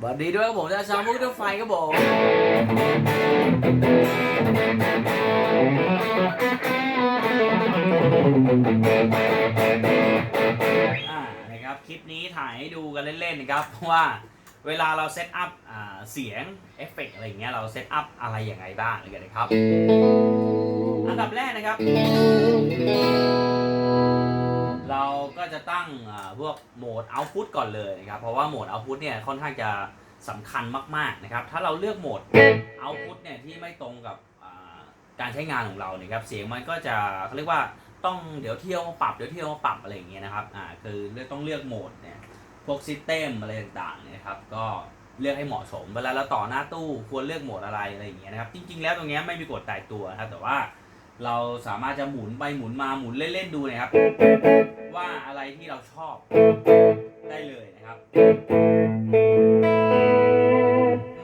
สวัสดีด้วยครับผมจะชาวมุกทุกไฟครับผมอ่านะครับคลิปนี้ถ่ายให้ดูกันเล่นๆนะครับเพราะว่าเวลาเราเซตอัพเสียงเอฟเฟกต์อะไรอย่างเงี้ยเราเซตอัพอะไรอย่างไรบ้างเลยกันนะครับ อันดับแรกนะครับ เราก็จะตั้งพวกโหมด output ก่อนเลยนะครับ เพราะว่าโหมด output เนี่ยค่อนข้างจะสำคัญมาก ๆนะครับ ถ้าเราเลือกโหมด output เนี่ยที่ไม่ตรงกับการใช้งานของเราเนี่ยครับ เสียงมันก็จะเขาเรียกว่าต้องเดี๋ยวเที่ยวมาปรับเดี๋ยวเที่ยวมาปรับอะไรอย่างเงี้ยนะครับ อ่าคือเลือกต้องเลือกโหมดเนี่ยพวก system อะไรต่างๆเนี่ยครับ ก็เลือกให้เหมาะสม เวลาเราต่อหน้าตู้ควรเลือกโหมดอะไรอะไรอย่างเงี้ยนะครับ จริง ๆ แล้วตรงเนี้ยไม่มีกฎตายตัวนะครับแต่ว่า เราสามารถจะหมุนไปหมุนมาหมุนเล่นๆดูนะครับ ว่าอะไรที่เราชอบได้เลยนะครับ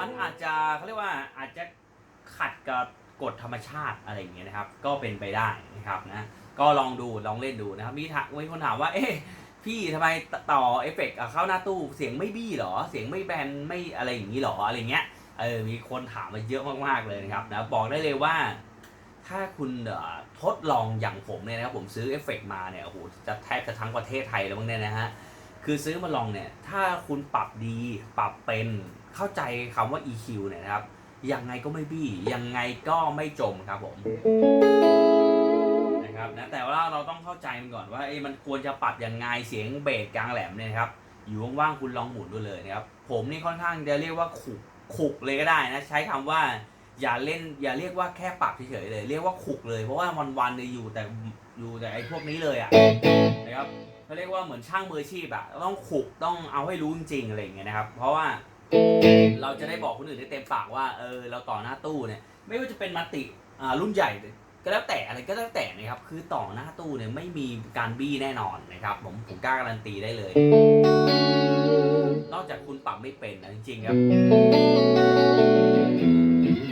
มันอาจจะเขาเรียกว่าอาจจะขัดกับกฎธรรมชาติอะไรอย่างเงี้ยนะครับ ก็เป็นไปได้นะครับนะก็ลองดูลองเล่นดูนะครับ มีถามมีคนถามว่า เอ๊ะพี่ทำไมต่อเอฟเฟกต์เข้าหน้าตู้เสียงไม่บี้หรอ เสียงไม่แบนไม่อะไรอย่างนี้หรออะไรเงี้ยเออมีคนถามมาเยอะมากๆเลยนะครับนะบอกได้เลยว่า ถ้าคุณทดลองอย่างผมเนี่ยนะครับผมซื้อเอฟเฟกต์มาเนี่ยโอ้โหจะแทบจะทั้งประเทศไทยแล้วมั้งเนี่ยนะฮะคือซื้อมาลองเนี่ยถ้าคุณปรับดีปรับเป็นเข้าใจคำว่า EQ เนี่ยนะครับยังไงก็ไม่บี้ยังไงก็ไม่จมครับผมนะครับนะแต่ว่าเราต้องเข้าใจมันก่อนว่าเอ้มันควรจะปรับยังไงเสียงเบสกลางแหลมเนี่ยครับอยู่ว่างๆคุณลองหมุนดูเลยนะครับผมนี่ค่อนข้างจะเรียกว่าขุกขุกเลยก็ได้นะใช้คำว่า อย่าเล่นอย่าเรียกว่าแค่ปรับเฉยๆเลย เรียกว่าขุกเลยเพราะว่าวันวันๆเนี่ยอยู่แต่อยู่แต่ไอ้พวกนี้เลยอะนะครับเขาเรียกว่าเหมือนช่างมืออาชีพอะต้องขุกต้องเอาให้รู้จริงๆอะไรอย่างเงี้ยนะครับ เพราะว่าเราจะได้บอกคนอื่นได้เต็มปากว่าเออเราต่อหน้าตู้เนี่ยไม่ว่าจะเป็นมัตติอ่ารุ่นใหญ่ก็แล้วแต่อะไรก็แล้วแต่นะครับคือต่อหน้าตู้เนี่ยไม่มีการบี้แน่นอนนะครับผมผมกล้าการันตีได้เลย นอกจากคุณปรับไม่เป็นนะจริงๆครับ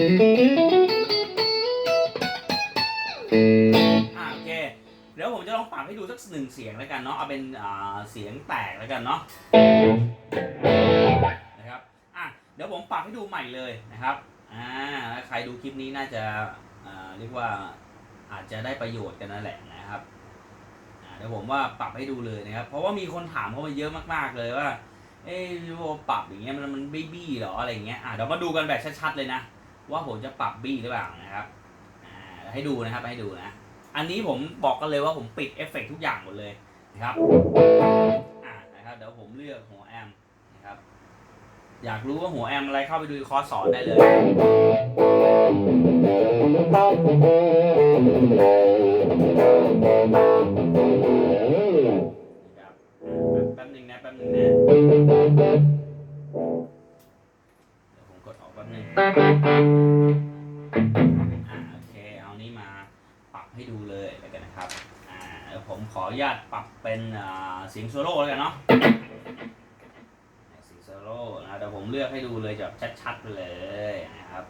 อ่าโอเคเดี๋ยวผมจะลองปรับให้ดูสักหนึ่งเสียงแล้วกันเนาะเอาเป็นอ่าเสียงแตกแล้วกันเนาะนะครับอะเดี๋ยวผมปรับให้ดูใหม่เลยนะครับอ่าใครดูคลิปนี้น่าจะอ่าเรียกว่าอาจจะได้ประโยชน์กันนั่นแหละนะครับเดี๋ยวผมว่าปรับให้ดูเลยนะครับ เพราะว่ามีคนถามเข้ามาเยอะมากๆเลยว่า เอ้ยปรับอย่างเงี้ยมันมันบี้บี้เหรออะไรอย่างเงี้ยอ่าเดี๋ยวมาดูกันแบบชัดๆเลยนะ ว่าผมจะปรับบี้หรือเปล่านะครับให้ดูนะครับให้ดูนะ อันนี้ผมบอกกันเลยว่าผมปิดเอฟเฟกต์ทุกอย่างหมดเลยนะครับนะครับเดี๋ยวผมเลือกหัวแอมนะครับ อยากรู้ว่าหัวแอมอะไรเข้าไปดูคอร์สสอนได้เลย ชัดๆไปเลยนะครับ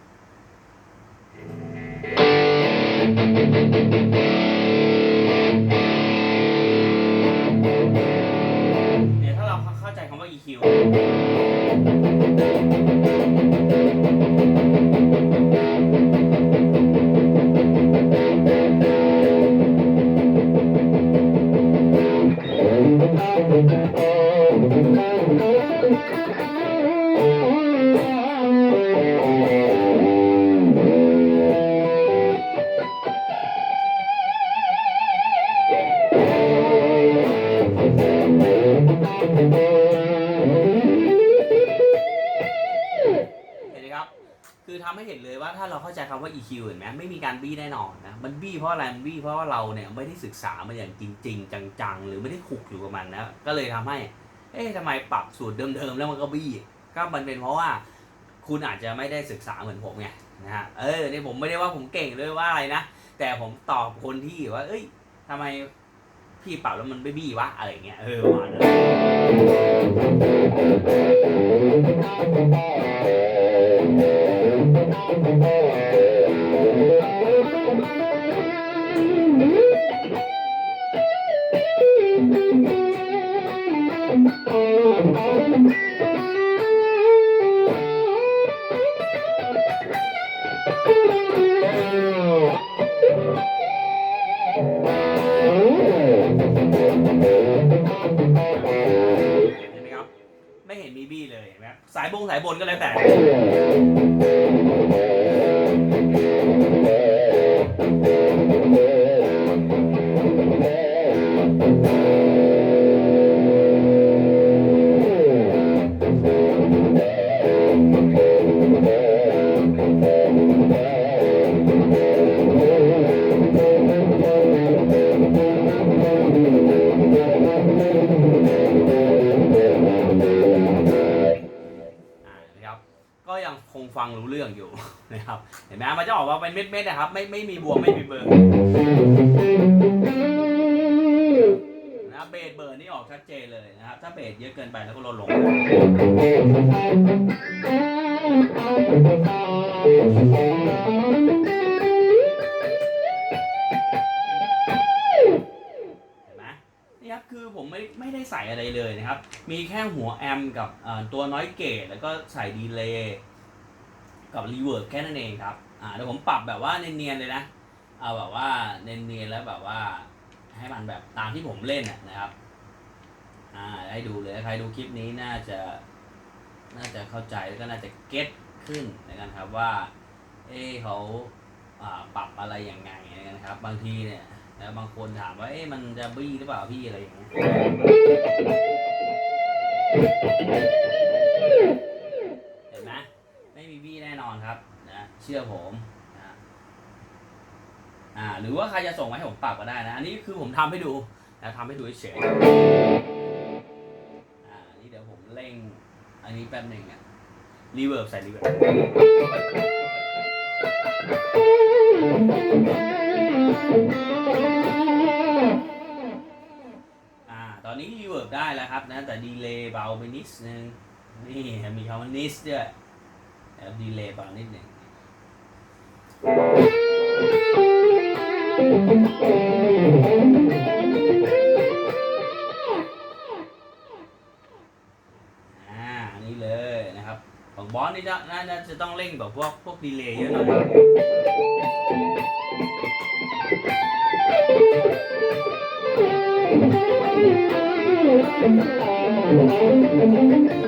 เนี่ยถ้าเราเข้าใจคำว่า EQ เห็นเลยว่าถ้าเราเข้าใจคำว่า EQ เห็นไหมไม่มีการบี้แน่นอนนะ มันบี้เพราะอะไร มันบี้เพราะว่าเราเนี่ยไม่ได้ศึกษามันอย่างจริง ๆ จังๆ หรือไม่ได้ขุกอยู่กับมันนะ ก็เลยทำให้ เอ๊ะทำไมปรับสูตรเดิมๆ แล้วมันก็บี้ก็มันเป็นเพราะว่าคุณอาจจะไม่ได้ศึกษาเหมือนผมไงนะฮะ เออนี่ผมไม่ได้ว่าผมเก่งเลยว่าอะไรนะ แต่ผมตอบคนที่ว่า เอ้ยทำไมพี่ปรับแล้วมันไม่บี้วะอะไรเงี้ย เออประมาณนั้น เห็นไหมมันจะออกมาเป็นเม็ดๆนะครับ ไม่ไม่มีบวกไม่มีเบอร์นะครับเบสเบอร์นี่ออกชัดเจนเลยนะครับ ถ้าเบสเยอะเกินไปแล้วก็ลดลงนไหมนี่ครับคือผมไม่ไม่ได้ใส่อะไรเลยนะครับ มีแค่หัวแอมกับตัวน้อยเกตแล้วก็ใส่ดีเลย์ กับรีเวิร์บแค่นั้นเองครับอ่าเดี๋ยวผมปรับแบบว่าเนียนๆเลยนะเอาแบบว่าเนียนๆแล้วแบบว่าให้มันแบบตามที่ผมเล่นนะครับอ่าให้ดูเลยใครดูคลิปนี้น่าจะน่าจะเข้าใจแล้วก็น่าจะเก็ตขึ้นนะครับว่าเอ๊ะเขาอ่าปรับอะไรยังไงนะครับ บางทีเนี่ยแล้วบางคนถามว่าเอ๊ะมันจะบี้หรือเปล่าพี่อะไรอย่างเงี้ย เห็นไหมไม่มีบี้แน่นอนครับ นะ เชื่อผมนะอ่าหรือว่าใครจะส่งมาให้ผมปรับก็ได้นะ อันนี้คือผมทำให้ดูนะทำให้ดูเฉยอ่านี่เดี๋ยวผมเร่ง อันนี้แป๊บหนึ่งอะรีเวิร์บใส่รีเวิร์บอ่าตอนนี้รีเวิร์บได้แล้วครับนะ แต่ดีเลย์เบาไปนิดนึงนี่มีคำว่านิดด้วยแล้วดีเลย์เบานิดหนึ่ง อ่านี่เลยนะครับ ของบอสนี่จะน่าจะต้องเร่งแบบพวกพวกดีเลย์เยอะหน่อยเ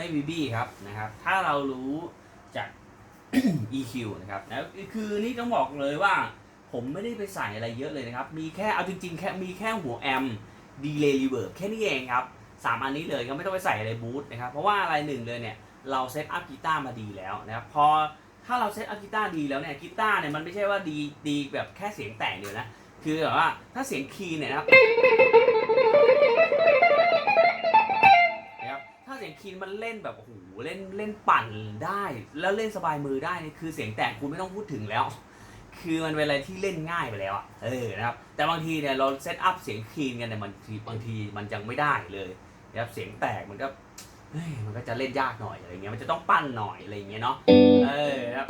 ไม่มีบี้ครับนะครับ ถ้าเรารู้จาก EQ นะครับนะคือนี่ต้องบอกเลยว่า ผมไม่ได้ไปใส่อะไรเยอะเลยนะครับ มีแค่เอาจริง ๆ แค่มีแค่หัวแอมดีเลย์รีเวิร์บแค่นี้เองครับสามอันนี้เลยก็ไม่ต้องไปใส่อะไรบูทนะครับเพราะว่าอะไรหนึ่งเลยเนี่ยเราเซตอัพกีตาร์มาดีแล้วนะครับพอถ้าเราเซตอัพกีตาร์ดีแล้วเนี่ยกีตาร์เนี่ยมันไม่ใช่ว่าดีดีแบบแค่เสียงแต่งเดียวนะคือแบบว่าถ้าเสียงคีย์เนี่ยนะครับ คีนมันเล่นแบบโอ้โหเล่นเล่นปั่นได้ แล้วเล่นสบายมือได้นี่คือเสียงแตกคุณไม่ต้องพูดถึงแล้ว คือมันเป็นอะไรที่เล่นง่ายไปแล้วอะเออนะครับแต่บางทีเนี่ยเราเซตอัพเสียงคีนกันเนี่ยมันบางทีมันยังไม่ได้เลยนะครับเสียงแตกมันก็มันก็จะเล่นยากหน่อยอะไรเงี้ยมันจะต้องปั้นหน่อยอะไรเงี้ยเนาะเออครับ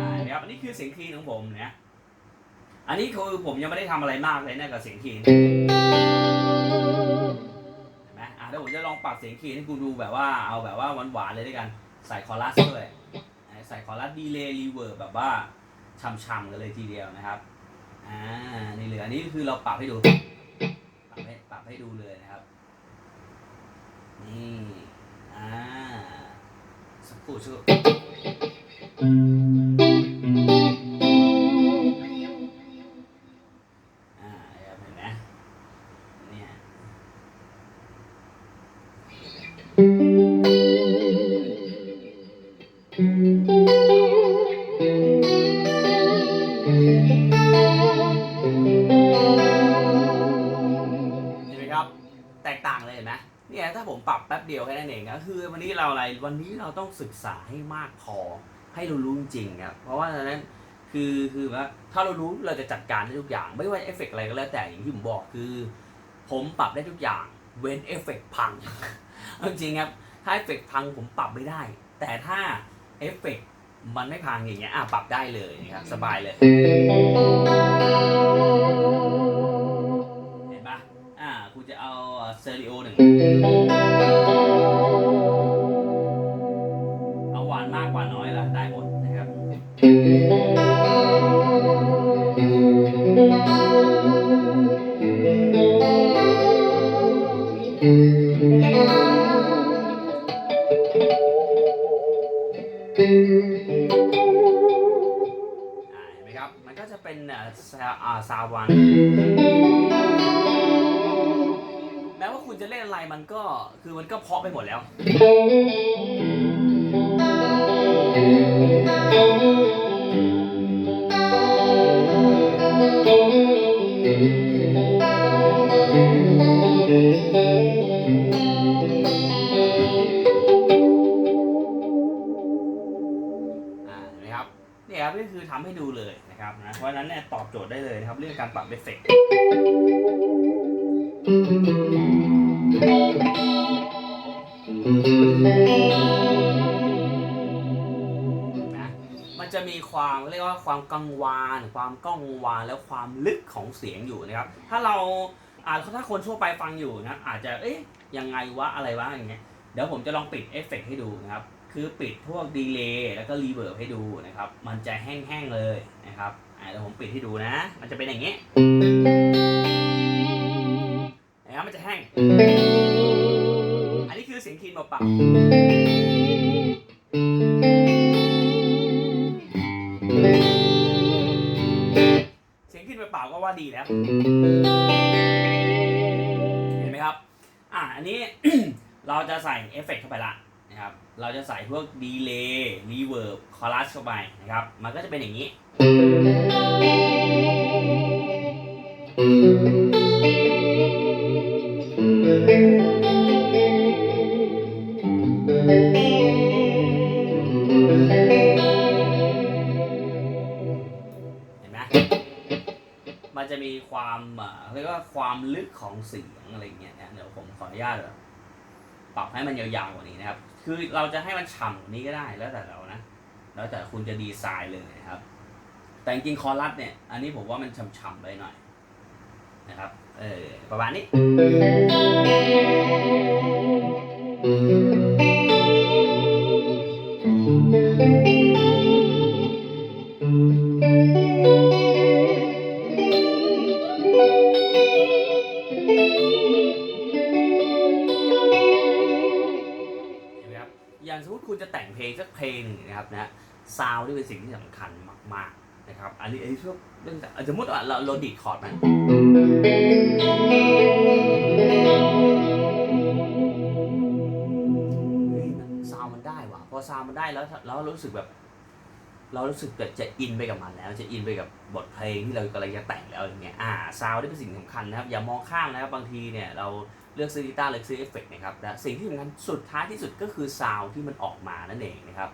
อ่านะครับอันนี้คือเสียงคีนของผมเนี่ยอันนี้คือผมยังไม่ได้ทำอะไรมากเลยนะกับเสียงคีน เดี๋ยวผมจะลองปรับเสียงคีย์ให้คุณดูแบบว่าเอาแบบว่าหวานๆเลยด้วยกัน ใส่คอรัสด้วยใส่คอรัสดีเลย์รีเวิร์บแบบว่าช่ำๆกันเลยทีเดียวนะครับอ่านี่เลยอันนี้คือเราปรับให้ดู ปรับให้ปรับให้ดูเลยนะครับ นี่อ่าสักครู่ชั่วอ่ คือวันนี้เราอะไร วันนี้เราต้องศึกษาให้มากพอ ให้เรารู้จริงครับ เพราะว่าฉะนั้นคือคือว่าถ้าเรารู้เราจะจัดการได้ทุกอย่าง ไม่ว่าเอฟเฟกต์อะไรก็แล้วแต่อย่างที่ผมบอกคือ ผมปรับได้ทุกอย่าง เว้นเอฟเฟกต์พังจริงครับถ้าเอฟเฟกต์พังผมปรับไม่ได้ แต่ถ้าเอฟเฟกต์มันไม่พังอย่างเงี้ยอะปรับได้เลยนะครับสบายเลยะไปหมดแล้ว อ่าเห็นไหมครับเนี่ยครับนี่คือทำให้ดูเลยนะครับนะเพราะฉะนั้นเนี่ยตอบโจทย์ได้เลยนะครับ เรื่องการปรับเอฟเฟกต์ ความเรียกว่าความกังวานความก้องวานแล้วความลึกของเสียงอยู่นะครับ ถ้าเราอ่าถ้าคนทั่วไปฟังอยู่นะอาจจะเอ๊ะยังไงวะอะไรวะอย่างเงี้ยเดี๋ยวผมจะลองปิดเอฟเฟกต์ให้ดูนะครับ คือปิดพวกดีเลย์แล้วก็รีเวิร์บให้ดูนะครับ มันจะแห้งๆเลยนะครับเดี๋ยวผมปิดให้ดูนะ มันจะเป็นอย่างนี้นะครับมันจะแห้ง อันนี้คือเสียงคีนเปล่าๆ เห็นไหมครับ อะอันนี้ เราจะใส่เอฟเฟกต์เข้าไปละนะครับ เราจะใส่พวกดีเลย์รีเวิร์บคอรัสเข้าไปนะครับ มันก็จะเป็นอย่างนี้เห็ เสียงอะไรเงี้ยนะเดี๋ยวผมขออนุญาตปรับให้มันยาวๆกว่านี้นะครับ คือเราจะให้มันฉ่ำกว่านี้ก็ได้แล้วแต่เรานะ แล้วแต่คุณจะดีไซน์เลยนะครับ แต่จริงคอรัสเนี่ย อันนี้ผมว่ามันฉ่ำๆไปหน่อยนะครับ เออประมาณนี้เห็ ซาวด์นี่เป็นสิ่งที่สำคัญมากๆนะครับ อันนี้ไอ้พวกเรื่องแต่สมมติว่าเราเราดีดคอร์ดมันซาวมันได้ว่ะพอซาวมันได้แล้วแล้วเรารู้สึกแบบ เรารู้สึกแบบจะอินไปกับมันแล้วจะอินไปกับบทเพลงที่เรากำลังจะแต่งแล้วอย่างเงี้ยอ่าซาวด์นี่เป็นสิ่งสำคัญนะครับอย่ามองข้ามนะครับบางทีเนี่ยเราเลือกซื้อกีตาร์เลือกซื้อเอฟเฟกต์นะครับและสิ่งที่สำคัญสุดท้ายที่สุดก็คือซาวด์ที่มันออกมานั่นเองนะครับ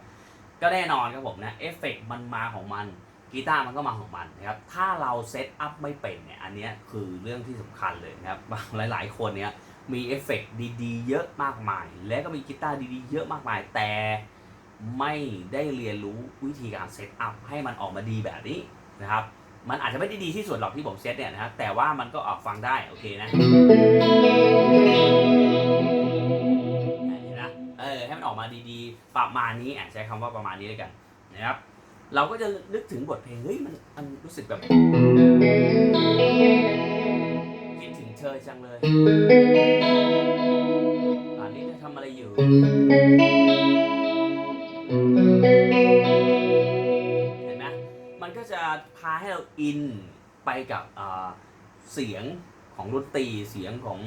ก็แน่นอนครับผมนะเอฟเฟกต์มันมาของมันกีตาร์มันก็มาของมันนะครับถ้าเราเซตอัพไม่เป็นเนี่ยอันนี้คือเรื่องที่สำคัญเลยนะครับหลายๆ คนเนี่ยมีเอฟเฟกต์ดีๆ เยอะมากมาย และก็มีกีตาร์ดีๆ เยอะมากมาย แต่ไม่ได้เรียนรู้วิธีการเซตอัพให้มันออกมาดีแบบนี้นะครับมันอาจจะไม่ได้ดีที่สุดหรอกที่ผมเซตเนี่ยนะครับแต่ว่ามันก็ออกฟังได้โอเคนะ มาดีๆ ประมาณนี้อะใช้คำว่าประมาณนี้เลยกันนะครับ เราก็จะนึกถึงบทเพลงเฮ้ยมันมันรู้สึกแบบคิดถึงเธอจังเลยตอนนี้เธอทำอะไรอยู่เห็นไหมมันก็จะพาให้เราอินไปกับเสียงของดนตรีเสียงของ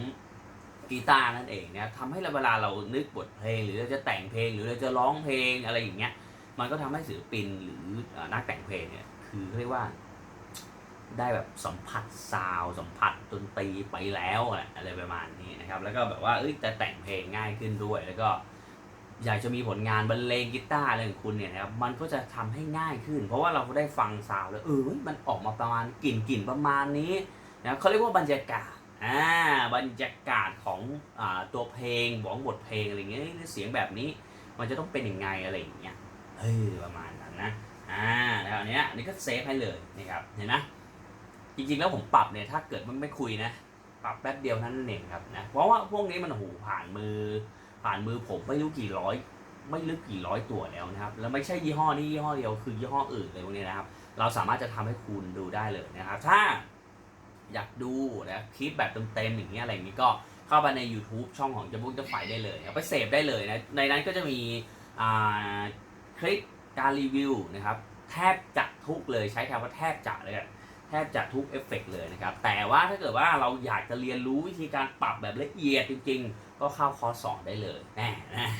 กีตาร์นั่นเองนะครับทำให้เราเวลาเรานึกบทเพลง หรือเราจะแต่งเพลงหรือเราจะร้องเพลงอะไรอย่างเงี้ย มันก็ทำให้ศิลปินหรือนักแต่งเพลงเนี่ยคือเรียกว่า ได้แบบสัมผัสซาวสัมผัสดนตรีไปแล้วอะไรประมาณนี้นะครับ แล้วก็แบบว่าเอ้ยจะแต่งเพลงง่ายขึ้นด้วย แล้วก็อยากจะมีผลงานบรรเลงกีตาร์อะไรของคุณเนี่ยนะครับมันก็จะทำให้ง่ายขึ้น เพราะว่าเราได้ฟังซาวแล้วเออมันออกมาประมาณกลิ่นกลิ่นประมาณนี้นะเขาเรียกว่าบรรยากาศ อ่าบรรยากาศของอ่าตัวเพลงของบทเพลงอะไรเงี้ยเสียงแบบนี้มันจะต้องเป็นยังไงอะไรอย่างเงี้ยเฮ้ยประมาณนั้นนะอ่าแล้วอันเนี้ยนนี้ก็เซฟให้เลยนะครับเห็นไหมจริงๆแล้วผมปรับเนี่ยถ้าเกิดมันไม่คุยนะปรับแป๊บเดียวนั้นเองครับนะเพราะว่าพวกนี้มันโอ้โหูผ่านมือ ผ่านมือผมไม่รู้กี่ร้อย ไม่รู้กี่ร้อยตัวแล้วนะครับแล้วไม่ใช่ยี่ห้อนี้ยี่ห้อเดียวคือยี่ห้ออื่นเลยพวกนี้นะครับ เราสามารถจะทำให้คุณดูได้เลยนะครับ ถ้า อยากดูนะคลิปแบบเต็มๆอย่างเงี้ยอะไรอย่างงี้ก็เข้าไปใน YouTube ช่องของจะบุกจะไฟได้เลยนะไปเสพได้เลยนะในนั้นก็จะมีคลิปการรีวิวนะครับแทบจะทุกเลยใช้คำว่าแทบจะเลยแทบจะทุกเอฟเฟกต์เลยนะครับ แต่ว่าถ้าเกิดว่าเราอยากจะเรียนรู้วิธีการปรับแบบละเอียดจริง ๆ ก็เข้าคอร์สสอนได้เลยแน่นะ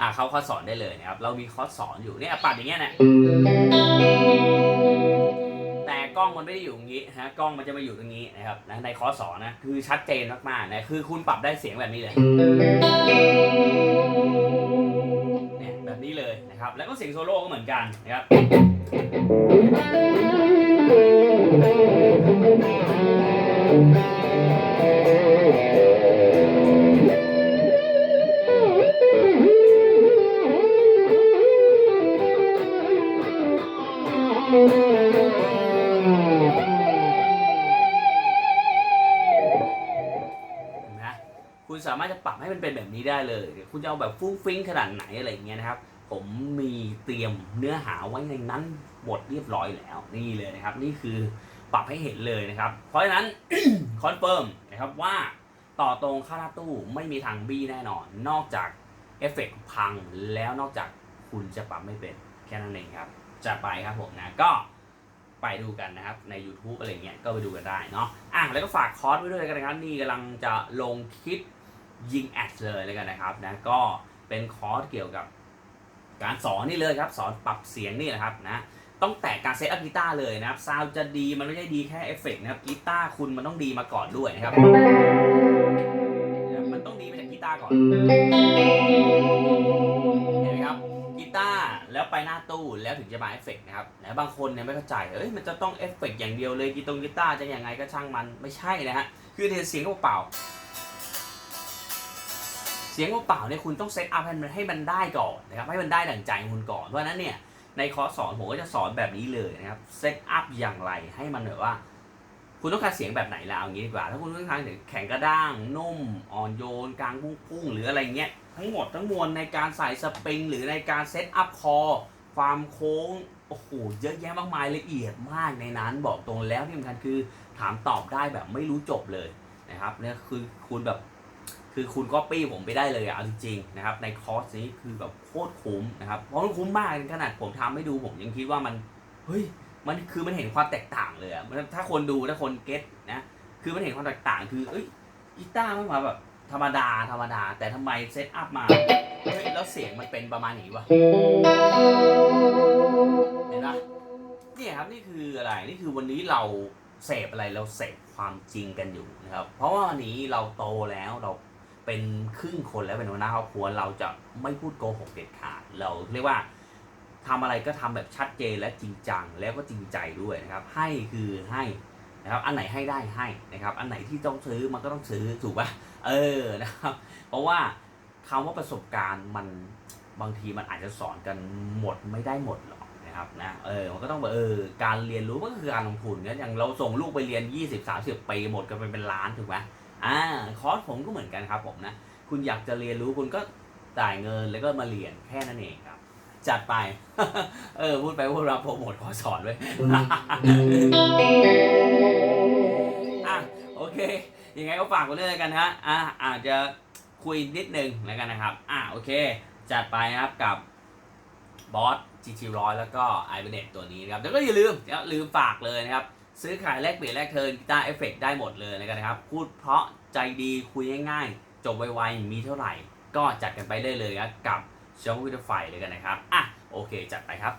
อ่าเข้าคอร์สสอนได้เลยนะครับ เรามีคอร์สสอนอยู่เนี่ยปรับอย่างเงี้ยนะ ล้องมันไม่ได้อยู่ตรงนี้นะกล้องมันจะมาอยู่ตรงนี้นะครับนะในคอร์สสอนนะคือชัดเจนมากๆนะคือคุณปรับได้เสียงแบบนี้เลยเนี่ยแบบนี้เลยนะครับแล้วก็เสียงโซโล่ก็เหมือนกันนะครับ เป็นแบบนี้ได้เลย คุณจะเอาแบบฟุ้งฟิ้งขนาดไหนอะไรอย่างเงี้ยนะครับ ผมมีเตรียมเนื้อหาไว้ในนั้นหมดเรียบร้อยแล้วนี่เลยนะครับ นี่คือปรับให้เห็นเลยนะครับ เพราะฉะนั้นคอนเฟิร์มนะครับว่าต่อตรงค่าหน้าตู้ไม่มีทางบี้แน่นอน นอกจากเอฟเฟกต์พังแล้วนอกจากคุณจะปรับไม่เป็นแค่นั้นเองครับจะไปครับผมนะก็ไปดูกันนะครับใน YouTube อะไรเงี้ยก็ไปดูกันได้เนาะอะแล้วก็ฝากคอร์สไว้ด้วยกันนะครับนี่กำลังจะลงคลิป ยิงแอดเลยแล้วกันนะครับนะก็เป็นคอร์สเกี่ยวกับการสอนนี่เลยครับ สอนปรับเสียงนี่แหละครับนะต้องแตะการเซตอัพกีตาร์เลยนะครับซาวจะดีมันไม่ใช่ดีแค่เอฟเฟกต์นะครับกีตาร์คุณมันต้องดีมาก่อนด้วยนะครับ มันต้องดีมาจากกีตาร์ก่อนเห็นไหมครับกีตาร์แล้วไปหน้าตู้แล้วถึงจะมาเอฟเฟกต์นะครับนะบางคนเนี่ยไม่เข้าใจเอ้ยมันจะต้องเอฟเฟกต์อย่างเดียวเลยกีตงกีตาร์จะยังไงก็ช่างมันไม่ใช่นะฮะคือเทเสียงก็เปล่า เสียงเปล่าเนี่ยคุณต้องเซตอัพให้มันให้มันได้ก่อนนะครับให้มันได้ดั่งใจคุณก่อนเพราะนั้นเนี่ยในคอร์สสอนผมก็จะสอนแบบนี้เลยนะครับเซตอัพอย่างไรให้มันแบบว่า คุณต้องการเสียงแบบไหนล่ะเอางี้ดีกว่า ถ้าคุณต้องการเสียงแข็งกระด้างนุ่มอ่อนโยนกลางพุ่งหรืออะไรเงี้ยทั้งหมดทั้งมวลในการใส่สปริง หรือในการเซตอัพคอความโค้งโอ้โหเยอะแยะมากมายละเอียดมากในนั้นบอกตรงแล้วที่สำคัญคือถามตอบได้แบบไม่รู้จบเลยนะครับเนี่ยคือคุณแบบ คือคุณก็ปี้ผมไปได้เลยอะเอาจริงๆนะครับในคอร์สนี้คือแบบโคตรคุ้มนะครับเพราะมันคุ้มมากขนาดผมทำให้ดูผมยังคิดว่ามันเฮ้ยมันคือมันเห็นความแตกต่างเลยอะถ้าคนดูถ้าคนเก็ตนะคือมันเห็นความแตกต่างคือเอ้ยกีตาร์มันมาแบบธรรมดาธรรมดา แต่ทำไมเซตอัพมาเฮ้ยแล้วเสียงมันเป็นประมาณนี้วะเห็นปะเนี่ยครับนี่คืออะไรนี่คือวันนี้เราเสพอะไรเราเสพความจริงกันอยู่นะครับ เพราะว่าวันนี้เราโตแล้วเรา เป็นครึ่งคนแล้วเป็นหัวหน้าครอบครัวเราจะไม่พูดโกหกเด็ดขาดเราเรียกว่าทำอะไรก็ทำแบบชัดเจนและจริงจังแล้วก็จริงใจด้วยนะครับให้คือให้นะครับอันไหนให้ได้ให้นะครับอันไหนที่ต้องซื้อมันก็ต้องซื้อถูกปะเออนะครับเพราะว่าคำว่าประสบการณ์มันบางทีมันอาจจะสอนกันหมดไม่ได้หมดหรอกนะครับนะเออมันก็ต้องแบบเออการเรียนรู้มันก็คือการลงทุนเนี่ยอย่างเราส่งลูกไปเรียน 20 30ปีหมดกันไปเป็นล้านถูกไหม อ่าคอร์สผมก็เหมือนกันครับผมนะ คุณอยากจะเรียนรู้คุณก็จ่ายเงินแล้วก็มาเรียนแค่นั้นเองครับ จัดไป เออพูดไปพูดมาโปรโมทขอสอนไว้อะโอเค ยังไงก็ฝากกันด้วยแล้วกันนะอะอาจจะคุยนิดนึงแล้วกันนะครับ อะโอเค จัดไปนะครับกับบอส GT ร้อยแล้วก็ i b e n e t ตัวนี้นะครับ แล้วก็อย่าลืมอย่าลืมฝากเลยนะครับ ซื้อขายแลกเปลี่ยนแลกเทิร์นกีตาร์เอฟเฟกได้หมดเลยแล้วกันนะครับ พูดเพราะใจดีคุยง่ายๆ จบไวๆ มีเท่าไหร่ ก็จัดกันไปได้เลยนะกับช่องวิดีโอไฟเลยกันนะครับ อะ โอเค จัดไปครับ